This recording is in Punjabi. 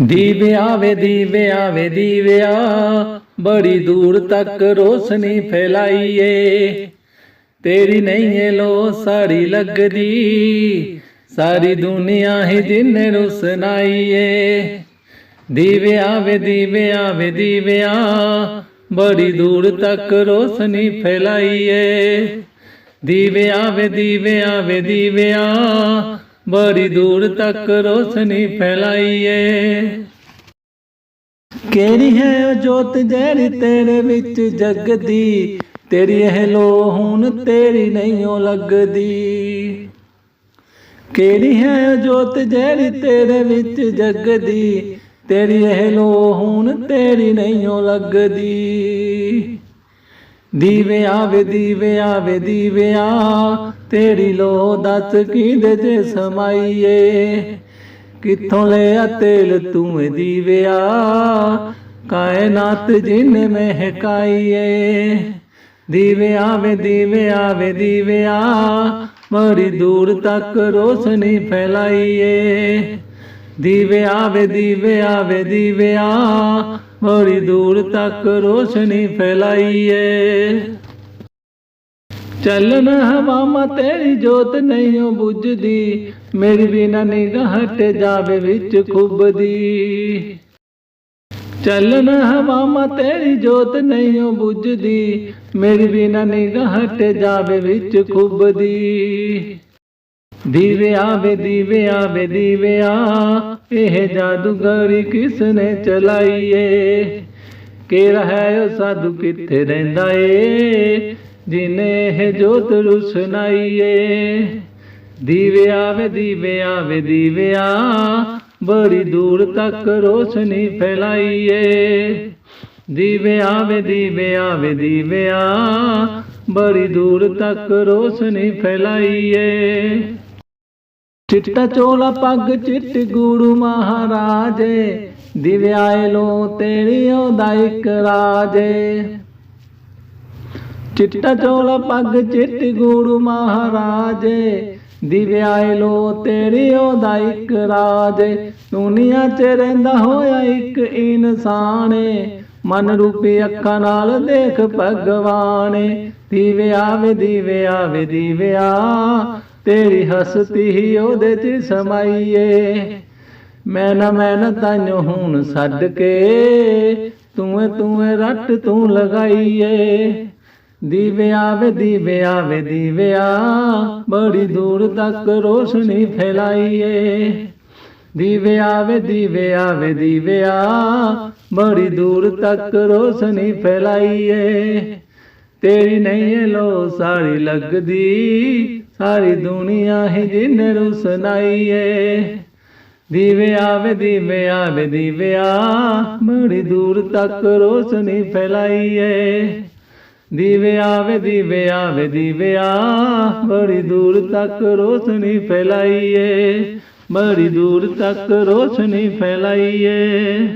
ਦੀਵਿਆ ਵੇ ਦੀਵਿਆ ਵੇ ਦੀਵਿਆ, ਬੜੀ ਦੂਰ ਤੱਕ ਰੋਸ਼ਨੀ ਫੈਲਾਈਏ। ਤੇਰੀ ਨਹੀਂ ਏ ਲੋ ਸਾਰੀ ਲੱਗਦੀ, ਸਾਰੀ ਦੁਨੀਆ ਹੀ ਜਿੰਨ ਰੁਸਨਾਈਏ। ਦੀਵਿਆ ਵੇ ਦੀਵਿਆ ਵੇ ਦੀਵਿਆ, ਬੜੀ ਦੂਰ ਤੱਕ ਰੋਸ਼ਨੀ ਫੈਲਾਈਏ। ਦੀਵਿਆ ਵੇ ਦੀਵਿਆ ਵੇ ਦੀਵਿਆ ਬੜੀ ਦੂਰ ਤੱਕ ਰੋਸ਼ਨੀ ਫੈਲਾਈਏ। ਕਿਹੜੀ ਹੈ ਉਹ ਜੋਤ ਜਿਹੜੀ ਤੇਰੇ ਵਿੱਚ ਜਗਦੀ? ਤੇਰੀ ਇਹ ਲੋ ਹੁਣ ਤੇਰੀ ਨਹੀਂ ਉਹ ਲੱਗਦੀ। ਕਿਹੜੀ ਹੈ ਉਹ ਜੋਤ ਜਿਹੜੀ ਤੇਰੇ ਵਿੱਚ ਜਗਦੀ? ਤੇਰੀ ਇਹ ਲੋ ਹੁਣ ਤੇਰੀ ਨਹੀਂ ਉਹ ਲੱਗਦੀ। ਦੀਵੇ ਆਵੇ ਦੀਵੇ ਆਵੇ ਦੀਵਿਆਂ ਤੇਰੀ ਲੋ ਦੱਸ ਕਿਹਦੇ ਤੇ ਸਮਾਈਏ? ਕਿੱਥੋਂ ਲਿਆ ਤੇਲ ਤੂੰ ਦੀਵਿਆ ਕਾਇਨਾਤ ਜਿਨ ਮਹਿਕਾਈਏ। ਦੀਵੇ ਆਵੇ ਦੀਵੇ ਆਵੇ ਦੀਵਿਆਂ ਬੜੀ ਦੂਰ ਤੱਕ ਰੋਸ਼ਨੀ ਫੈਲਾਈਏ। ਦੀਵੇ ਆਵੇ ਦੀਵੇ ਆਵੇ ਦੀਵਿਆ ਬੜੀ ਦੂਰ ਤੱਕ ਰੋਸ਼ਨੀ ਫੈਲਾਈਏ। ਚੱਲਣ ਹਵਾਵਾਂ ਤੇਰੀ ਜੋਤ ਨਹੀਂ ਓ ਬੁਝਦੀ। ਮੇਰੀ ਬਿਨਾ ਨਿਗਾਹ ਹਟ ਜਾਵੇ ਵਿੱਚ ਖੁੱਬਦੀ। ਚੱਲਣ ਹਵਾਵਾਂ ਤੇਰੀ ਜੋਤ ਨਹੀਂ ਓ ਬੁਝਦੀ। ਮੇਰੀ ਬਿਨਾ ਨਿਗਾਹ ਹਟ ਜਾਵੇ ਵਿੱਚ ਖੁੱਬਦੀ। ਦੀਵੇ ਆਵੇ ਦੀਵੇ ਆਵੇ ਦੀਵਿਆ ਇਹ ਜਾਦੂਗਰੀ ਕਿਸ ਨੇ ਚਲਾਈਏ ਕਿਹੜਾ ਹੈ ਉਹ ਸਾਧੂ ਕਿੱਥੇ ਰਹਿੰਦਾ ਏ ਜਿਨੇ ਇਹ ਜੋਤ ਰੁਸ਼ਨਾਈਏ ਦੀਵੇ ਆਵੇ ਦੀਵੇ ਆਵੇ ਦੀਵਿਆ ਬੜੀ ਦੂਰ ਤੱਕ ਰੋਸ਼ਨੀ ਫੈਲਾਈਏ ਦੀਵੇ ਆਵੇ ਦੀਵੇ ਆਵੇ ਦੀਵਿਆ ਬੜੀ ਦੂਰ ਤੱਕ ਰੋਸ਼ਨੀ ਫੈਲਾਈਏ ਚਿੱਟਾ ਚੋਲਾ ਪੱਗ ਚਿੱਟ ਗੁਰੂ ਮਹਾਰਾਜੇ। ਦਿਵਿਆਏ ਲੋ ਤੇਰੀ ਉਹਦਾ ਇੱਕ ਰਾਜੇ। ਚਿੱਟਾ ਚੋਲਾ ਪੱਗ ਚਿੱਟ ਗੁਰੂ ਮਹਾਰਾਜੇ। ਦਿਵਿਆਏ ਲੋ ਤੇਰੀ ਉਹਦਾ ਇੱਕ ਰਾਜੇ। ਦੁਨੀਆ 'ਚ ਰਹਿੰਦਾ ਹੋਇਆ ਇੱਕ ਇਨਸਾਨੇ। ਮਨ ਰੂਪੀ ਅੱਖਾਂ ਨਾਲ ਦੇਖ ਭਗਵਾਨੇ, ਦੀਵੇ ਆਵੇ ਦੀਵੇ ਆਵੇ ਦੀਵਿਆ ਤੇਰੀ ਹਸਤੀ ਹੀ ਉਹਦੇ 'ਚ ਸਮਾਈਏ। ਮੈਂ ਨਾ ਮੈਂ ਨਾ ਤਾਈਓ ਹੁਣ ਛੱਡ ਕੇ ਤੂੰ ਤੂੰ ਰੱਟ ਤੂੰ ਲਗਾਈਏ। ਦੀਵੇ ਆਵੇ ਦੀਵੇ ਆਵੇ ਦੀਵਿਆ ਬੜੀ ਦੂਰ ਤੱਕ ਰੋਸ਼ਨੀ ਫੈਲਾਈਏ। ਦੀਵੇ ਆਵੇ ਦੀਵੇ ਆਵੇ ਦੀਵਿਆ ਬੜੀ ਦੂਰ ਤੱਕ ਰੋਸ਼ਨੀ ਫੈਲਾਈਏ। ਤੇਰੀ ਨਹੀਂ ਏ ਲੋ ਸਾਰੀ ਲੱਗਦੀ, ਸਾਰੀ ਦੁਨੀਆ ਹੀ ਜਿੰਨ ਰੁਸਨਾਈਏ। ਦੀਵੇ ਆਵੇ ਦੀਵੇ ਆਵੇ ਦੀਵਿਆ ਬੜੀ ਦੂਰ ਤੱਕ ਰੋਸ਼ਨੀ ਫੈਲਾਈਏ। ਦੀਵੇ ਆਵੇ ਦੀਵੇ ਆਵੇ ਦੀਵਿਆ ਬੜੀ ਦੂਰ ਤੱਕ ਰੋਸ਼ਨੀ ਫੈਲਾਈਏ। ਬੜੀ ਦੂਰ ਤੱਕ ਰੋਸ਼ਨੀ ਫੈਲਾਈਏ।